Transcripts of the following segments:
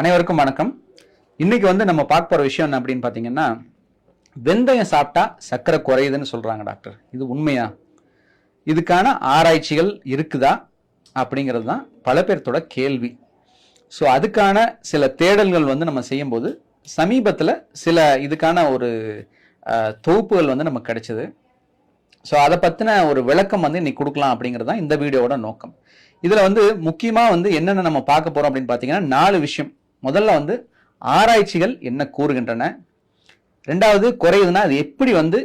அனைவருக்கும் வணக்கம். இன்னைக்கு வந்து நம்ம பார்க்க போகிற விஷயம் என்ன அப்படின்னு பார்த்தீங்கன்னா வெந்தயம் சாப்பிட்டா சர்க்கரை குறையுதுன்னு சொல்கிறாங்க டாக்டர். இது உண்மையா? இதுக்கான ஆராய்ச்சிகள் இருக்குதா? அப்படிங்கிறது தான் பல பேர்த்தோட கேள்வி. ஸோ அதுக்கான சில தேடல்கள் வந்து நம்ம செய்யும்போது சமீபத்தில் சில இதுக்கான ஒரு தொகுப்புகள் வந்து நமக்கு கிடைச்சிது. ஸோ அதை பற்றின ஒரு விளக்கம் வந்து இன்னைக்கு கொடுக்கலாம் அப்படிங்கிறது தான் இந்த வீடியோவோட நோக்கம். இதில் வந்து முக்கியமாக வந்து என்னென்ன நம்ம பார்க்க போகிறோம் அப்படின்னு பார்த்தீங்கன்னா நாலு விஷயம். முதல்ல வந்து ஆராய்ச்சிகள் என்ன கூறுகின்றன? ரெண்டாவது குறையுதுன்னா அது எப்படி வந்து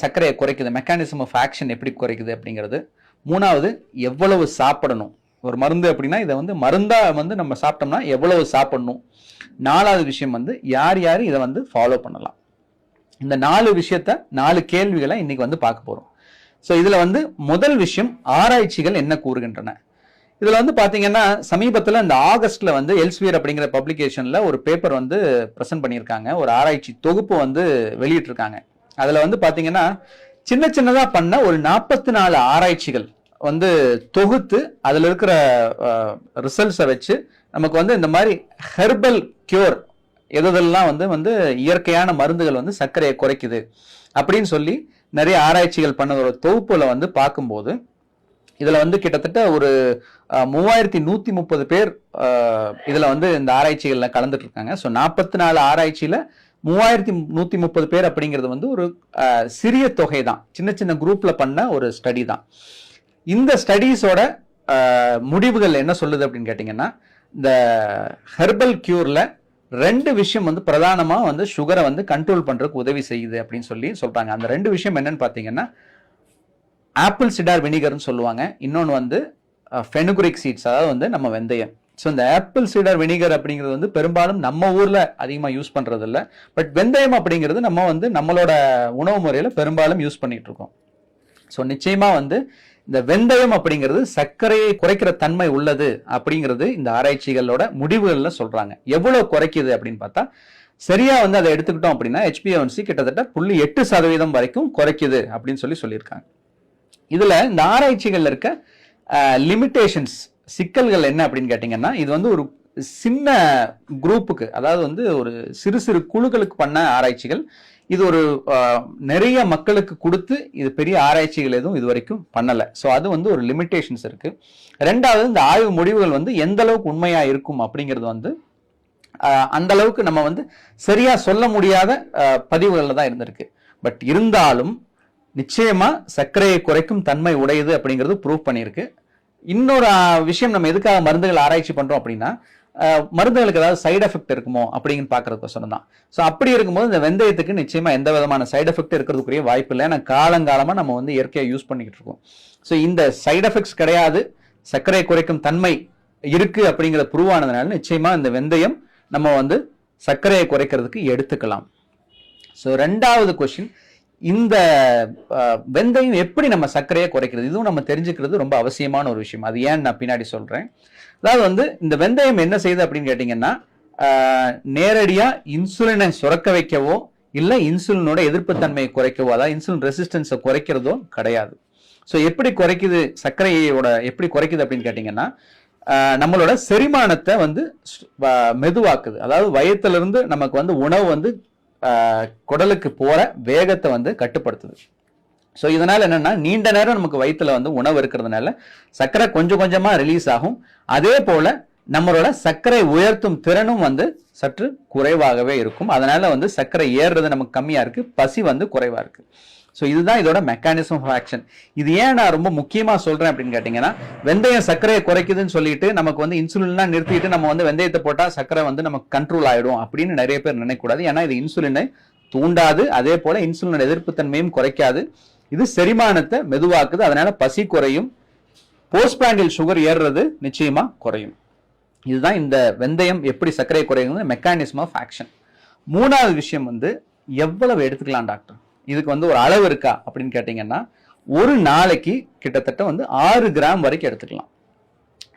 சர்க்கரையை குறைக்குது? மெக்கானிசம் ஆஃப் ஆக்ஷன் எப்படி குறைக்குது அப்படிங்கிறது. மூணாவது எவ்வளவு சாப்பிடணும்? ஒரு மருந்து அப்படின்னா இதை வந்து மருந்தாக வந்து நம்ம சாப்பிட்டோம்னா எவ்வளவு சாப்பிடணும்? நாலாவது விஷயம் வந்து யார் யார் இதை வந்து ஃபாலோ பண்ணலாம்? இந்த நாலு விஷயத்த நாலு கேள்விகளை இன்னைக்கு வந்து பார்க்க போகிறோம் ஸோ இதில் வந்து முதல் விஷயம் ஆராய்ச்சிகள் என்ன கூறுகின்றன? இதில் வந்து பார்த்தீங்கன்னா சமீபத்தில் இந்த ஆகஸ்டில் வந்து எல்ஸ்வியர் அப்படிங்கிற பப்ளிகேஷனில் ஒரு பேப்பர் வந்து ப்ரெசென்ட் பண்ணியிருக்காங்க. ஒரு ஆராய்ச்சி தொகுப்பு வந்து வெளியிட்டிருக்காங்க. அதில் வந்து பார்த்தீங்கன்னா சின்ன சின்னதாக பண்ண ஒரு நாற்பத்தி நாலு ஆராய்ச்சிகள் வந்து தொகுத்து அதில் இருக்கிற ரிசல்ட்ஸை வச்சு நமக்கு வந்து இந்த மாதிரி ஹெர்பல் கியூர் எதெல்லாம் வந்து வந்து இயற்கையான மருந்துகள் வந்து சர்க்கரையை குறைக்குது அப்படின்னு சொல்லி நிறைய ஆராய்ச்சிகள் பண்ண ஒரு தொகுப்பில் வந்து பார்க்கும்போது இதில் வந்து கிட்டத்தட்ட ஒரு மூவாயிரத்தி நூற்றி முப்பது பேர் இதில் வந்து இந்த ஆராய்ச்சிகளில் கலந்துட்டு இருக்காங்க. ஸோ நாற்பத்தி நாலு ஆராய்ச்சியில் மூவாயிரத்தி நூற்றி முப்பது பேர் அப்படிங்கிறது வந்து ஒரு சிறிய தொகை தான் சின்ன சின்ன குரூப்பில் பண்ண ஒரு ஸ்டடி தான். இந்த ஸ்டடீஸோட முடிவுகள் என்ன சொல்லுது அப்படின்னு கேட்டிங்கன்னா இந்த ஹெர்பல் க்யூரில் ரெண்டு விஷயம் வந்து பிரதானமாக வந்து சுகரை வந்து கண்ட்ரோல் பண்ணுறதுக்கு உதவி செய்யுது அப்படின்னு சொல்லி சொல்கிறாங்க அந்த ரெண்டு விஷயம் என்னன்னு பார்த்தீங்கன்னா ஆப்பிள் சிடார் வினிகர்னு சொல்லுவாங்க. இன்னொன்று வந்து ஃபெனுகுரிக் சீட்ஸ் அதாவது வந்து நம்ம வெந்தயம். ஸோ இந்த ஆப்பிள் சீடர் வினிகர் அப்படிங்கிறது வந்து பெரும்பாலும் நம்ம ஊரில் அதிகமாக யூஸ் பண்ணுறது இல்லை பட் வெந்தயம் அப்படிங்கிறது நம்ம வந்து நம்மளோட உணவு முறையில் பெரும்பாலும் யூஸ் பண்ணிட்டு இருக்கோம் ஸோ நிச்சயமாக வந்து இந்த வெந்தயம் அப்படிங்கிறது சர்க்கரையை குறைக்கிற தன்மை உள்ளது அப்படிங்கிறது இந்த ஆராய்ச்சிகளோட முடிவுகளில் சொல்கிறாங்க எவ்வளோ குறைக்குது அப்படின்னு பார்த்தா சரியா வந்து அதை எடுத்துக்கிட்டோம் அப்படின்னா ஹெச்பிஎன்சி கிட்டத்தட்ட புள்ளி எட்டு சதவீதம் வரைக்கும் குறைக்குது அப்படின்னு சொல்லி சொல்லியிருக்காங்க. இதில் இந்த ஆராய்ச்சிகளில் இருக்க லிமிட்டேஷன்ஸ் சிக்கல்கள் என்ன அப்படின்னு கேட்டிங்கன்னா இது வந்து ஒரு சின்ன குரூப்புக்கு அதாவது வந்து ஒரு சிறு சிறு குழுக்களுக்கு பண்ண ஆராய்ச்சிகள். இது ஒரு நிறைய மக்களுக்கு கொடுத்து இது பெரிய ஆராய்ச்சிகள் எதுவும் இது வரைக்கும் பண்ணலை. ஸோ அது வந்து ஒரு லிமிட்டேஷன்ஸ் இருக்கு. ரெண்டாவது இந்த ஆய்வு முடிவுகள் வந்து எந்த அளவுக்கு உண்மையாக இருக்கும் அப்படிங்கிறது வந்து அந்த அளவுக்கு நம்ம வந்து சரியா சொல்ல முடியாத பதிவுகளில் தான் இருந்திருக்கு. பட் இருந்தாலும் நிச்சயமாக சர்க்கரையை குறைக்கும் தன்மை உடையது அப்படிங்கிறது ப்ரூவ் பண்ணியிருக்கு. இன்னொரு விஷயம் நம்ம எதுக்காக மருந்துகள் ஆராய்ச்சி பண்ணுறோம் அப்படின்னா மருந்துகளுக்கு ஏதாவது சைடு எஃபெக்ட் இருக்குமோ அப்படின்னு பாக்குறதுக்கோசரம் தான் ஸோ அப்படி இருக்கும்போது இந்த வெந்தயத்துக்கு நிச்சயமாக எந்த விதமான சைடு எஃபெக்ட் இருக்கிறதுக்குரிய வாய்ப்பு இல்லை. ஏன்னா காலங்காலமாக நம்ம வந்து இயற்கையாக யூஸ் பண்ணிக்கிட்டு இருக்கோம். ஸோ இந்த சைடு எஃபெக்ட்ஸ் கிடையாது. சர்க்கரையை குறைக்கும் தன்மை இருக்குது அப்படிங்கிற ப்ரூவ் ஆனதுனால இந்த வெந்தயம் நம்ம வந்து சர்க்கரையை குறைக்கிறதுக்கு எடுத்துக்கலாம். ஸோ ரெண்டாவது கொஸ்டின் இந்த வெந்தயம் எப்படி நம்ம சர்க்கரையை குறைக்கிறது? இதுவும் நம்ம தெரிஞ்சுக்கிறது ரொம்ப அவசியமான ஒரு விஷயம். அது ஏன் நான் பின்னாடி சொல்கிறேன் அதாவது வந்து இந்த வெந்தயம் என்ன செய்யுது அப்படின்னு கேட்டிங்கன்னா நேரடியாக இன்சுலினை சுரக்க வைக்கவோ இல்லை இன்சுலினோட எதிர்ப்புத்தன்மையை குறைக்கவோ அதாவது இன்சுலின் ரெசிஸ்டன்ஸை குறைக்கிறதோ கிடையாது. ஸோ எப்படி குறைக்குது சர்க்கரையோட எப்படி குறைக்குது அப்படின்னு கேட்டிங்கன்னா நம்மளோட செரிமானத்தை வந்து மெதுவாக்குது. அதாவது வயத்துலேருந்து நமக்கு வந்து உணவு வந்து குடலுக்கு போகிற வேகத்தை வந்து கட்டுப்படுத்துது. ஸோ இதனால் என்னென்னா நீண்ட நேரம் நமக்கு வயிற்றில் வந்து உணவு இருக்கிறதுனால சர்க்கரை கொஞ்சம் கொஞ்சமாக ரிலீஸ் ஆகும். அதே போல் நம்மளோட சர்க்கரை உயர்த்தும் திறனும் வந்து சற்று குறைவாகவே இருக்கும். அதனால் வந்து சர்க்கரை ஏறுறது நமக்கு கம்மியாக இருக்குது பசி வந்து குறைவாக இருக்குது ஸோ இதுதான் இதோட மெக்கானிசம் ஆஃப் ஆக்ஷன் இது ஏன் நான் ரொம்ப முக்கியமாக சொல்கிறேன் அப்படின்னு கேட்டிங்கன்னா வெந்தயம் சர்க்கரையை குறைக்குதுன்னு சொல்லிட்டு நமக்கு வந்து இன்சுலின்லாம் நிறுத்திட்டு நம்ம வந்து வெந்தயத்தை போட்டால் சர்க்கரை வந்து நமக்கு கண்ட்ரோல் ஆகிடும் அப்படின்னு நிறைய பேர் நினைக்கக்கூடாது. ஏன்னா இது இன்சுலினை தூண்டாது. அதே போல இன்சுலினோட எதிர்ப்புத்தன்மையும் குறைக்காது. இது செரிமானத்தை மெதுவாக்குது. அதனால பசி குறையும். போஸ்ட்பேண்டில் சுகர் ஏறுறது நிச்சயமாக குறையும். இதுதான் இந்த வெந்தயம் எப்படி சர்க்கரை குறையுங்கிறது மெக்கானிசம் ஆஃப் ஆக்ஷன் மூணாவது விஷயம் வந்து எவ்வளவு எடுத்துக்கலாம் டாக்டர்? இதுக்கு வந்து ஒரு அளவு இருக்கா அப்படின்னு கேட்டிங்கன்னா ஒரு நாளைக்கு கிட்டத்தட்ட வந்து ஆறு கிராம் வரைக்கும் எடுத்துக்கலாம்.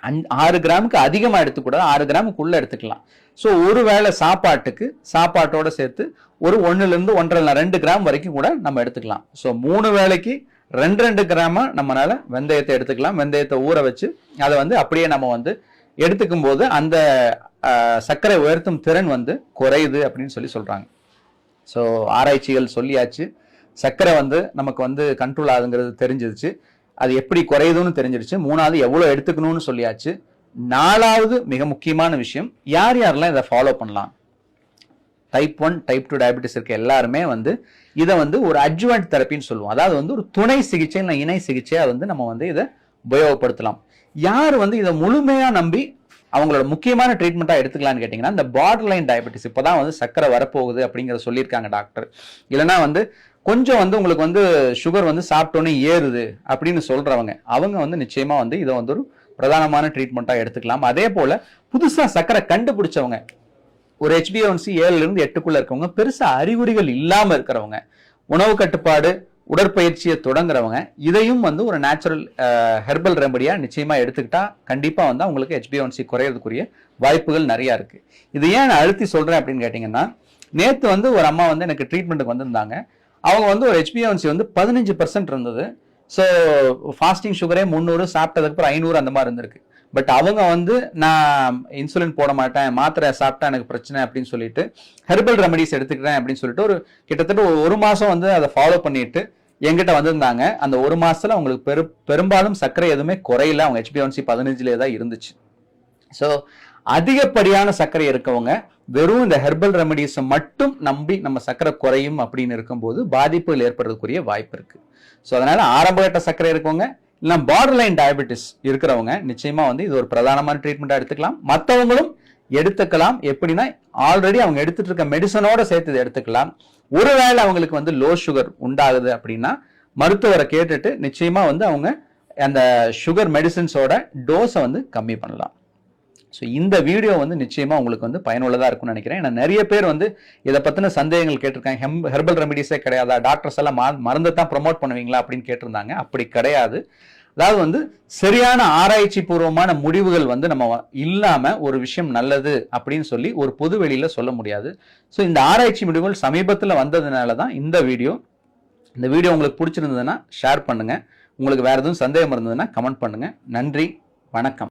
அஞ்- ஆறு கிராமுக்கு அதிகமாக எடுத்துக்கூடாது ஆறு கிராமுக்குள்ளே எடுத்துக்கலாம். ஸோ ஒரு வேளை சாப்பாட்டுக்கு சாப்பாட்டோட சேர்த்து ஒரு ஒன்றுலேருந்து ஒன்றரை ரெண்டு கிராம் வரைக்கும் கூட நம்ம எடுத்துக்கலாம். ஸோ மூணு வேளைக்கு ரெண்டு ரெண்டு கிராமாக நம்மளால் வெந்தயத்தை எடுத்துக்கலாம். வெந்தயத்தை ஊற வச்சு அதை வந்து அப்படியே நம்ம வந்து எடுத்துக்கும் போது அந்த சர்க்கரை உயர்த்தும் திறன் வந்து குறையுது அப்படின்னு சொல்லி சொல்கிறாங்க ஸோ ஆராய்ச்சிகள் சொல்லியாச்சு. சர்க்கரை வந்து நமக்கு வந்து கண்ட்ரோல் ஆகுங்கிறது தெரிஞ்சிருச்சு. அது எப்படி குறையுதுன்னு தெரிஞ்சிருச்சு. மூணாவது எவ்வளோ எடுத்துக்கணும்னு சொல்லியாச்சு. நாலாவது மிக முக்கியமான விஷயம் யார் யாரெல்லாம் இதை ஃபாலோ பண்ணலாம்? Type one type two diabetes இருக்க எல்லாருமே வந்து இதை வந்து ஒரு அட்ஜுவன்ட் தெரப்பின்னு சொல்லுவோம். அதாவது வந்து ஒரு துணை சிகிச்சை இல்லை இணை சிகிச்சையாக வந்து நம்ம வந்து இதை உபயோகப்படுத்தலாம். யார் வந்து இதை முழுமையாக நம்பி அவங்களோட முக்கியமான ட்ரீட்மெண்ட்டாக எடுத்துக்கலாம்னு கேட்டிங்கன்னா இந்த பார்டர் லைன் டயபெட்டிஸ் இப்போ தான் வந்து சக்கரை வரப்போகுது அப்படிங்கிறத சொல்லியிருக்காங்க டாக்டர் இல்லைன்னா வந்து கொஞ்சம் வந்து உங்களுக்கு வந்து சுகர் வந்து சாப்பிட்டோன்னே ஏறுது அப்படின்னு சொல்கிறவங்க அவங்க வந்து நிச்சயமாக வந்து இதை வந்து ஒரு பிரதானமான ட்ரீட்மெண்ட்டாக எடுத்துக்கலாம். அதே போல் புதுசாக சக்கரை கண்டுபிடிச்சவங்க ஒரு ஹெச்பிஎன்சி ஏழுலேருந்து எட்டுக்குள்ளே இருக்கவங்க பெருசாக அறிகுறிகள் இல்லாமல் இருக்கிறவங்க உணவு கட்டுப்பாடு உடற்பயிற்சியை தொடங்குறவங்க இதையும் வந்து ஒரு நேச்சுரல் ஹெர்பல் ரெமடியாக நிச்சயமாக எடுத்துக்கிட்டா கண்டிப்பாக வந்து அவங்களுக்கு ஹெச்பிஓன்சி குறையிறதுக்குரிய வாய்ப்புகள் நிறையா இருக்குது இது ஏன் நான் அழுத்தி சொல்கிறேன் அப்படின்னு கேட்டிங்கன்னா நேற்று வந்து ஒரு அம்மா வந்து எனக்கு ட்ரீட்மெண்ட்டுக்கு வந்திருந்தாங்க. அவங்க வந்து ஒரு ஹெச்பிஒன்சி வந்து பதினஞ்சு பர்சன்ட் இருந்தது. ஸோ ஃபாஸ்டிங் சுகரே முந்நூறு சாப்பிட்டதுக்கு அப்புறம் ஐநூறு அந்த மாதிரி இருந்திருக்கு. பட் அவங்க வந்து நான் இன்சுலின் போட மாட்டேன் மாத்திரை சாப்பிட்டா எனக்கு பிரச்சனை அப்படின்னு சொல்லிட்டு ஹெர்பல் ரெமடிஸ் எடுத்துக்கிறேன் அப்படின்னு சொல்லிட்டு ஒரு கிட்டத்தட்ட ஒரு ஒரு மாசம் வந்து அதை ஃபாலோ பண்ணிட்டு எங்கிட்ட வந்திருந்தாங்க. அந்த ஒரு மாசத்துல அவங்களுக்கு பெரு பெரும்பாலும் சர்க்கரை எதுவுமே குறையில. அவங்க ஹெச்பிஒன்சி பதினஞ்சுலேயே தான் இருந்துச்சு. ஸோ அதிகப்படியான சர்க்கரை இருக்கவங்க வெறும் இந்த ஹெர்பல் ரெமடிஸை மட்டும் நம்பி நம்ம சர்க்கரை குறையும் அப்படின்னு இருக்கும்போது பாதிப்புகள் ஏற்படுறதுக்குரிய வாய்ப்பு இருக்கு. ஸோ அதனால ஆரம்பகட்ட சர்க்கரை இருக்கவங்க இல்லை பார்டர் லைன் டயபெட்டிஸ் இருக்கிறவங்க நிச்சயமாக வந்து இது ஒரு பிரதானமான ட்ரீட்மெண்ட்டாக எடுத்துக்கலாம். மற்றவங்களும் எடுத்துக்கலாம். எப்படின்னா ஆல்ரெடி அவங்க எடுத்துட்டு இருக்க மெடிசனோட சேர்த்து இதை எடுத்துக்கலாம். ஒருவேளை அவங்களுக்கு வந்து லோ சுகர் உண்டாகுது அப்படின்னா மருத்துவரை கேட்டுட்டு நிச்சயமாக வந்து அவங்க அந்த சுகர் மெடிசின்ஸோட டோஸை வந்து கம்மி பண்ணலாம். ஸோ இந்த வீடியோ வந்து நிச்சயமாக உங்களுக்கு வந்து பயனுள்ளதாக இருக்கும்னு நினைக்கிறேன். ஏன்னா நிறைய பேர் வந்து இதை பற்றின சந்தேகங்கள் கேட்டிருக்காங்க. ஹெம் ஹெர்பல் ரெமிடிஸே கிடையாதா. டாக்டர்ஸ் எல்லாம் மருந்தை தான் ப்ரொமோட் பண்ணுவீங்களா அப்படின்னு கேட்டிருந்தாங்க. அப்படி கிடையாது. அதாவது வந்து சரியான ஆராய்ச்சி பூர்வமான முடிவுகள் வந்து நம்ம இல்லாமல் ஒரு விஷயம் நல்லது அப்படின்னு சொல்லி ஒரு பொது வெளியில் சொல்ல முடியாது. ஸோ இந்த ஆராய்ச்சி முடிவுகள் சமீபத்தில் வந்ததுனால தான் இந்த வீடியோ இந்த வீடியோ உங்களுக்கு பிடிச்சிருந்ததுன்னா ஷேர் பண்ணுங்கள் உங்களுக்கு வேறு எதுவும் சந்தேகம் இருந்ததுன்னா கமெண்ட் பண்ணுங்கள் நன்றி. வணக்கம்.